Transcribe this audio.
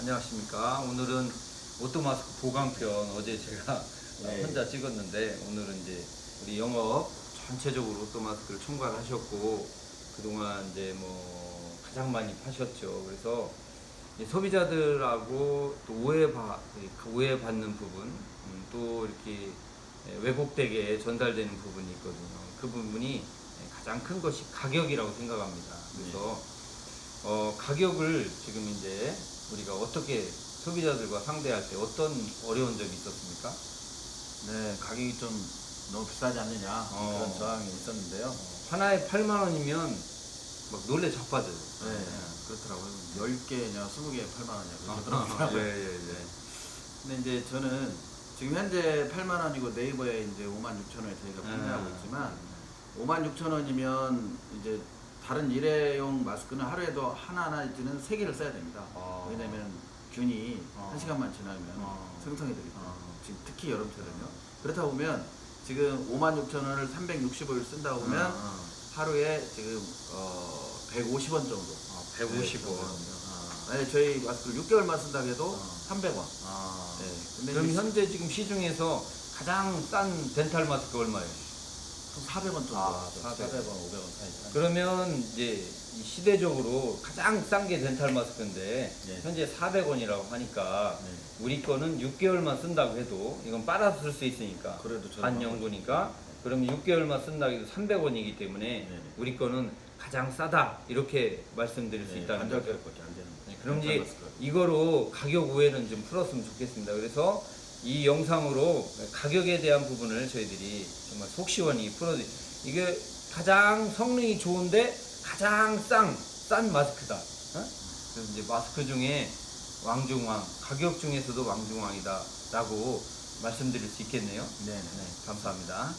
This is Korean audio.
안녕하십니까. 오늘은 오토마스크 보강편 어제 제가 네. 혼자 찍었는데 오늘은 이제 우리 영업 전체적으로 오토마스크를 총괄하셨고 그동안 이제 뭐 가장 많이 파셨죠. 그래서 이 소비자들하고 또 오해받는 부분 음, 또 이렇게 왜곡되게 전달되는 부분이 있거든요. 그 부분이 가장 큰 것이 가격이라고 생각합니다. 그래서 어, 가격을 지금 이제 우리가 어떻게 소비자들과 상대할 때 어떤 어려운 점이 있었습니까? 네, 가격이 좀 너무 비싸지 않느냐 어. 그런 저항이 있었는데요. 하나에 8만 원이면 막 놀래 자빠져요. 네, 그렇더라고요. 10개냐 20개에 8만 원이냐 아, 그러더라고요. 예, 예, 예. 근데 이제 저는 지금 현재 8만 원이고 네이버에 이제 5만 6천 원에 저희가 판매하고 음. 있지만 5만 6천 원이면 이제 다른 일회용 마스크는 하루에도 하나하나 이제는 세 개를 써야 됩니다. 아. 왜냐면 균이 아. 한 시간만 지나면 아. 생성이 되기 때문에 아. 지금 특히 여름철은요. 그렇다 보면 지금 5만 6천 원을 365일 쓴다 보면 아, 하루에 지금 어 150원 정도. 아, 150원. 아, 만약에 저희 마스크를 6개월만 쓴다 해도 아. 300원. 아. 네. 근데 그럼 현재 지금 시중에서 가장 싼 덴탈 마스크 얼마예요? 400원 정도. 아, 하죠. 400원. 400원, 500원 사이. 그러면 이제 이 시대적으로 가장 싼 게 덴탈 마스크인데 네. 현재 400원이라고 하니까 네. 우리 거는 6개월만 쓴다고 해도 이건 빨아서 쓸 수 있으니까 그래도 저렴하고. 반영구니까 그러면 6개월만 쓴다고 해도 300원이기 때문에 네. 우리 거는 가장 싸다 이렇게 말씀드릴 수 네, 있다는 거죠. 안 되는 거예요. 네, 그럼 이제. 이거로 가격 우회는 좀 풀었으면 좋겠습니다. 그래서 이 영상으로 가격에 대한 부분을 저희들이 정말 속 시원히 풀어드 이게 가장 성능이 좋은데 가장 싼, 싼 마스크다. 어? 그래서 이제 마스크 중에 왕중왕, 가격 중에서도 왕중왕이다. 라고 말씀드릴 수 있겠네요. 네, 네. 네, 감사합니다.